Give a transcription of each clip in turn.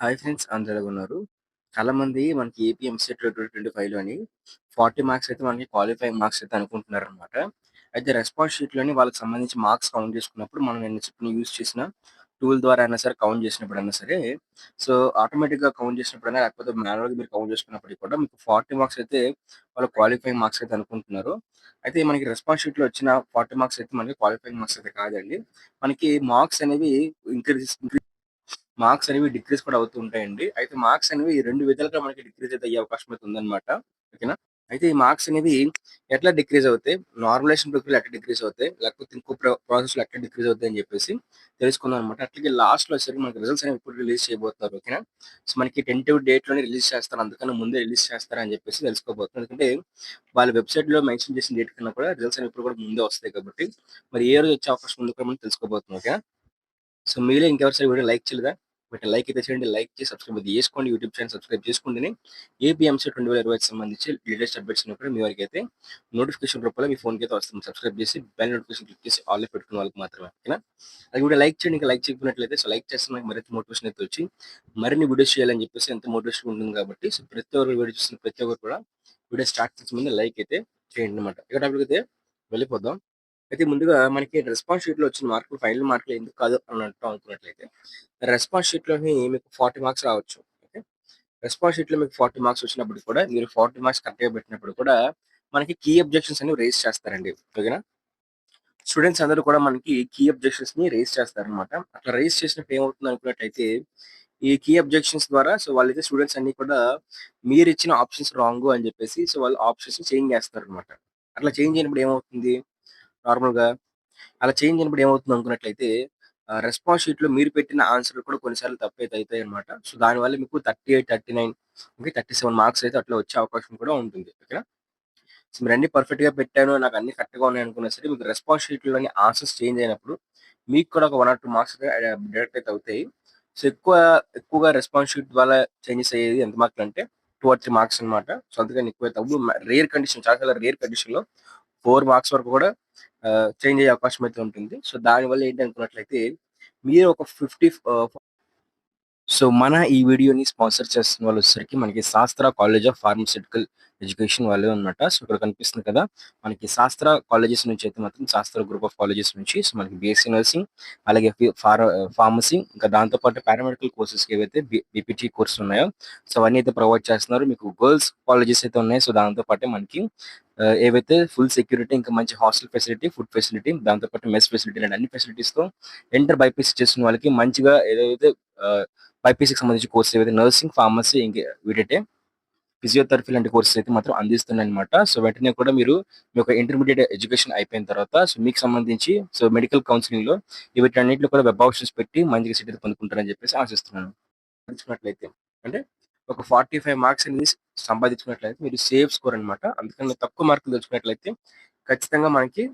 Hi friends అందరూ ఉన్నారు చాలా మంది మనకి ఏపీ ఎంసెట్ 2025లోని 40 మార్క్స్ అయితే మనకి క్వాలిఫైయింగ్ మార్క్స్ అయితే అనుకుంటున్నారు అనమాట అయితే రెస్పాన్స్ షీట్‌లోని వాళ్ళకి సంబంధించి మార్క్స్ కౌంట్ చేసుకున్నప్పుడు మనం నేను చెప్పిన యూజ్ చేసిన టూల్ ద్వారా అయినా సరే కౌంట్ చేసినప్పుడు అయినా సరే, సో ఆటోమేటిక్‌గా కౌంట్ చేసినప్పుడైనా లేకపోతే మాన్యువల్‌గా మీరు కౌంట్ చేసుకున్నప్పటికీ కూడా మీకు 40 మార్క్స్ అయితే వాళ్ళు క్వాలిఫైయింగ్ మార్క్స్ అయితే అనుకుంటున్నారు. అయితే మనకి రెస్పాన్స్ షీట్‌లో వచ్చిన 40 మార్క్స్ అయితే మనకి క్వాలిఫైయింగ్ మార్క్స్ అయితే కాదండి. మనకి మార్క్స్ అనేవి ఇంక్రీజ్ ఇంక్రీజ్ మార్క్స్ అనేవి డిక్రీజ్ కూడా అవుతూ ఉంటాయండి. అయితే మార్క్స్ అనేవి రెండు విధాలుగా మనకి డిక్రీజ్ అయితే అయ్యే అవకాశం అయితే ఉందన్నమాట. ఓకేనా? అయితే ఈ మార్క్స్ అనేవి ఎట్లా డిక్రీజ్ అవుతాయి? నార్మలైజేషన్ ప్రక్రియలు ఎట్లా డిక్రీజ్ అవుతాయి? లేకపోతే ఇంకో ప్రాసెస్‌లో ఎట్లా డిక్రీజ్ అవుతాయి అని చెప్పేసి తెలుసుకుందాం అనమాట. అట్లాగే లాస్ట్‌లో వచ్చేసరికి మనకి రిజల్ట్స్ అనేవి ఇప్పుడు రిలీజ్ చేయబోతున్నారు. ఓకేనా? సో మనకి టెంటివ్ డేట్‌లోనే రిలీజ్ చేస్తారు. అందుకని ముందే రిలీజ్ చేస్తారు అని చెప్పేసి తెలుసుకోబోతున్నాం. ఎందుకంటే వాళ్ళ వెబ్‌సైట్‌లో మెన్షన్ చేసిన డేట్ కన్నా కూడా రిజల్ట్స్ అనేవి ఇప్పుడు కూడా ముందే వస్తాయి కాబట్టి మరి ఏ రోజు వచ్చే అవకాశం ఉందో కూడా మనం తెలుసుకోబోతున్నాం. ఓకేనా? సో మీరే ఇంకెవరిసారి వీడియో లైక్ చేయలేదా? బట్ లైక్ అయితే చేయండి. లైక్ చేసి సబ్స్క్రైబ్ అయితే చేసుకోండి. యూట్యూబ్ ఛానల్ సబ్స్క్రైబ్ చేసుకుంటేనే ఏపీ ఎంసెట్ 2025కి సంబంధించి లేటెస్ట్ అప్డేట్స్ ఉన్నప్పుడు మీ వరకైతే నోటిఫికేషన్ రూపంలో మీ ఫోన్‌కి అయితే వస్తుంది. సబ్స్క్రైబ్ చేసి బెల్ నోటిఫికేషన్ క్లిక్ చేసి ఆల్‌లో పెట్టుకున్న వాళ్ళకి మాత్రమే. ఓకేనా? అది కూడా లైక్ చేయండి. ఇంకా లైక్ చేయకపోయినట్లయితే సో లైక్ చేస్తే మనకి మరింత మోటివేషన్ అయితే వచ్చి మరిన్ని వీడియోస్ చేయాలని చెప్పేసి ఎంత మోటివేషన్ ఉంటుంది కాబట్టి సో ప్రతి ఒక్కరు వీడియో చూసిన ప్రతి ఒక్కరు కూడా వీడియో స్టార్ట్ చేసే ముందు లైక్ అయితే చేయండి అనమాట. ఇక టాపిక్ అయితే వెళ్ళిపోదాం. అయితే ముందుగా మనకి రెస్పాన్స్ షీట్‌లో వచ్చిన మార్కులు ఫైనల్ మార్కులు ఎందుకు కాదు అన్నట్టు అనుకున్నట్లయితే రెస్పాన్స్ షీట్‌లోని మీకు 40 మార్క్స్ రావచ్చు. ఓకే. రెస్పాన్స్ షీట్‌లో మీకు 40 మార్క్స్ వచ్చినప్పుడు కూడా మీరు 40 మార్క్స్ కరెక్ట్‌గా పెట్టినప్పుడు కూడా మనకి కీ అబ్జెక్షన్స్ అనేవి రేస్ చేస్తారండి. ఓకేనా? స్టూడెంట్స్ అందరూ కూడా మనకి కీ అబ్జెక్షన్స్‌ని రేస్ చేస్తారనమాట. అట్లా రేస్ చేసినప్పుడు ఏమవుతుంది అనుకున్నట్టయితే ఈ కీ అబ్జెక్షన్స్ ద్వారా సో వాళ్ళైతే స్టూడెంట్స్ అన్ని కూడా మీరు ఇచ్చిన ఆప్షన్స్ రాంగు అని చెప్పేసి సో వాళ్ళు ఆప్షన్స్ చేంజ్ చేస్తారనమాట. అట్లా చేంజ్ అయినప్పుడు ఏమవుతుంది? నార్మల్‌గా అలా చేంజ్ అయినప్పుడు ఏమవుతుంది అనుకున్నట్లయితే రెస్పాన్స్ షీట్‌లో మీరు పెట్టిన ఆన్సర్‌లు కూడా కొన్ని సార్లు అవుతాయి అనమాట సో దానివల్ల మీకు 38, 39 ఓకే. 37 మార్క్స్ అయితే అట్లా వచ్చే అవకాశం కూడా ఉంటుంది. ఓకేనా? సో మీరన్నీ పర్ఫెక్ట్‌గా పెట్టాను. నాకు అన్ని కరెక్ట్‌గా ఉన్నాయి అనుకున్నా సరే మీకు రెస్పాన్స్ షీట్‌లోని ఆన్సర్స్ చేంజ్ అయినప్పుడు మీకు కూడా ఒక వన్ ఆర్ టూ మార్క్స్ అయితే అయితే అవుతాయి. సో ఎక్కువ ఎక్కువగా రెస్పాన్స్ షీట్ ద్వారా చేంజెస్ అయ్యేది ఎంత మార్కులంటే 2 ఆర్ త్రీ మార్క్స్ అన్నమాట. సో అందుకని ఎక్కువ అవ్వు. రేర్ కండిషన్ చాలా రేర్ కండిషన్‌లో ఫోర్ మార్క్స్ వరకు కూడా చేంజ్ అయ్యే అవకాశం అయితే ఉంటుంది. సో దానివల్ల ఏంటి అనుకున్నట్లయితే మీరు ఒక ఫిఫ్టీ సో మన ఈ వీడియోని స్పాన్సర్ చేస్తున్న వాళ్ళు వచ్చేసరికి మనకి శాస్త్ర కాలేజ్ ఆఫ్ ఫార్మసిటికల్ ఎడ్యుకేషన్ వాళ్ళే అనమాట. సో ఇక్కడ కనిపిస్తుంది కదా! మనకి శాస్త్ర కాలేజెస్ నుంచి అయితే మాత్రం శాస్త్ర గ్రూప్ ఆఫ్ కాలేజెస్ నుంచి సో మనకి బీఎస్సీ నర్సింగ్ అలాగే ఫార్ ఫార్మసీ ఇంకా దాంతో పాటు పారామెడికల్ కోర్సెస్‌కి ఏవైతే బి బీపీటీ కోర్సులు ఉన్నాయో సో అవన్నీ అయితే ప్రొవైడ్ చేస్తున్నారు. మీకు గర్ల్స్ కాలేజెస్ అయితే ఉన్నాయి. సో దాంతోపాటు మనకి Uh, ఏవైతే ఫుల్ సెక్యూరిటీ ఇంకా మంచి హాస్టల్ ఫెసిలిటీ, ఫుడ్ ఫెసిలిటీ దాంతో పాటు మెస్ ఫెసిలిటీ ఇలాంటి అన్ని ఫెసిలిటీస్‌తో ఇంటర్ బైపీసీ చేసిన వాళ్ళకి మంచిగా ఏదైతే uh, బైపీసీకి సంబంధించిన కోర్స్ ఏవైతే నర్సింగ్, ఫార్మసీ ఇంకా వీటైతే ఫిజియోథెరపీ లాంటి కోర్సెస్ అయితే మాత్రం అందిస్తున్నాయన్నమాట. సో వెంటనే కూడా మీరు మీ యొక్క ఇంటర్మీడియట్ ఎడ్యుకేషన్ అయిపోయిన తర్వాత సో మీకు సంబంధించి సో మెడికల్ కౌన్సెలింగ్‌లో వీటన్నిటిలో కూడా వెబ్ ఆప్షన్స్ పెట్టి మంచిగా సిటీ పొందుకుంటారని చెప్పేసి ఆశిస్తున్నాను. సంపాదించుకున్నట్లయితే అంటే ఒక 45 మార్క్స్ అనేది సంపాదించుకున్నట్లయితే మీరు సేఫ్ స్కోర్ అన్నమాట. అందుకని తక్కువ మార్కులు తెచ్చుకున్నట్లయితే ఖచ్చితంగా మనకి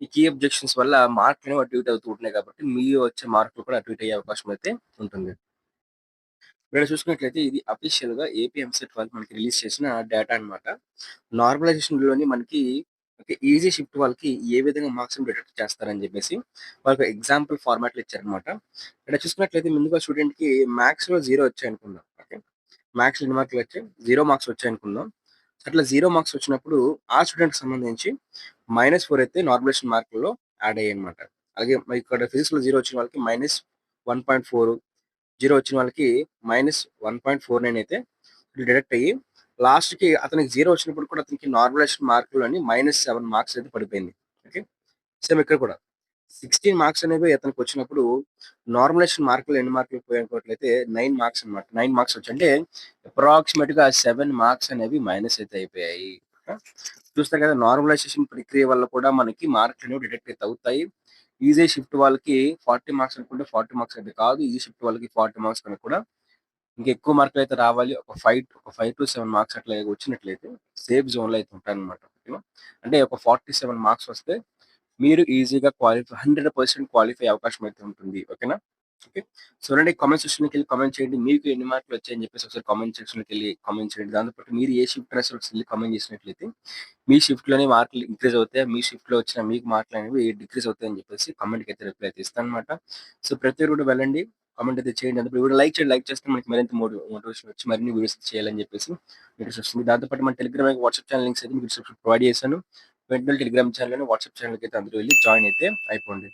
ఈ కీ అబ్జెక్షన్స్ వల్ల మార్కులు అనేవి అటు ఇటు అవుతూ ఉంటున్నాయి కాబట్టి మీరు వచ్చే మార్కులు కూడా అటు ఇటు అయ్యే అవకాశం అయితే ఉంటుంది. ఇక్కడ చూసుకున్నట్లయితే ఇది అఫీషియల్‌గా ఏపీ ఎంసెట్ వాళ్ళు మనకి రిలీజ్ చేసిన డేటా అన్నమాట. నార్మలైజేషన్‌లోని మనకి ఈజీ షిఫ్ట్ వాళ్ళకి ఏ విధంగా మార్క్స్ డిటెక్ట్ చేస్తారని చెప్పేసి వాళ్ళకి ఎగ్జాంపుల్ ఫార్మాట్లు ఇచ్చారనమాట ఇక్కడ చూసుకున్నట్లయితే ముందుగా స్టూడెంట్‌కి మ్యాథ్స్‌లో జీరో వచ్చాయనుకుందాం. ఓకే. మ్యాథ్స్ రెండు మార్కులు వచ్చాయి? జీరో మార్క్స్ వచ్చాయనుకుందాం. అట్లా జీరో మార్క్స్ వచ్చినప్పుడు ఆ స్టూడెంట్‌కి సంబంధించి మైనస్ ఫోర్ అయితే నార్మలేషన్ మార్కుల్లో యాడ్ అయ్యాయన్నమాట. అలాగే ఇక్కడ ఫిజిక్స్‌లో జీరో వచ్చిన వాళ్ళకి -1.4 0 వచ్చిన వాళ్ళకి -1.49 అయితే డిడక్ట్ అయ్యి లాస్ట్‌కి అతనికి జీరో వచ్చినప్పుడు కూడా అతనికి నార్మలైజేషన్ మార్కుల్లోని -7 మార్క్స్ అయితే పడిపోయింది. ఓకే. సేమ్ ఇక్కడ కూడా 16 మార్క్స్ అనేవి అతనికి వచ్చినప్పుడు నార్మలైజేషన్ మార్కులు ఎన్ని మార్కులు పోయినట్లయితే నైన్ మార్క్స్ అన్నమాట. నైన్ మార్క్స్ వచ్చి అంటే అప్రాక్సిమేట్గా సెవెన్ మార్క్స్ అనేవి మైనస్ అయితే అయిపోయాయి. చూస్తే చూస్తారు కదా! నార్మలైజేషన్ ప్రక్రియ వల్ల కూడా మనకి మార్కులు అనేవి డిటెక్ట్ అయితే అవుతాయి. ఈజీ షిఫ్ట్ వాళ్ళకి 40 మార్క్స్ అనుకుంటే 40 మార్క్స్ అయితే కాదు. ఈజీ షిఫ్ట్ వాళ్ళకి 40 మార్క్స్ కనుక కూడా ఇంకా ఎక్కువ మార్కులు అయితే రావాలి. ఒక ఫైవ్ ఒక 5-7 మార్క్స్ అట్లా వచ్చినట్లయితే సేఫ్ జోన్‌లో అయితే ఉంటాయి ఓకేనా? అంటే ఒక 47 మార్క్స్ వస్తే మీరు ఈజీగా క్వాలిఫై హండ్రెడ్ పర్సెంట్ క్వాలిఫై అవకాశం అయితే ఉంటుంది. ఓకేనా? ఓకే. సో రండి కామెంట్ సెక్షన్కి వెళ్ళి కామెంట్ చేయండి. మీకు ఎన్ని మార్కులు వచ్చాయని చెప్పేసి ఒకసారి కామెంట్ సెక్షన్కి వెళ్ళి కామెంట్ చేయండి. దాంతోపాటు మీరు ఏ షిఫ్ట్ రాసి వెళ్ళి కామెంట్ చేసినట్లయితే మీ షిఫ్ట్లోనే మార్కులు ఇంక్రీజ్ అవుతాయి. మీ షిఫ్ట్లో వచ్చిన మీకు మార్కులు అనేవి డిక్రీజ్ అవుతాయని చెప్పేసి కామెంట్కి అయితే రిప్లై అయితే ఇస్తాను అనమాట సో ప్రతి ఒక్కరు వెళ్ళండి. కామెంట్ అయితే చేయండి. అందులో వీడియో లైక్ చేయండి. లైక్ చేస్తే మనకి మరింత మోటివేషన్ వచ్చి మరిన్ని వీడియోస్ చేయాలని చెప్పేసి నోటిఫికేషన్ వస్తుంది దాంతోపాటు మన టెలిగ్రామ్ వాట్సాప్ ఛానల్ లింక్స్ అయితే మీకు ప్రొవైడ్ చేశాను. వెంటనే టెలిగ్రామ్ ఛానల్ వాట్సాప్ ఛానల్కి అయితే అందరూ వెళ్ళి జాయిన్ అయితే అయిపోండి.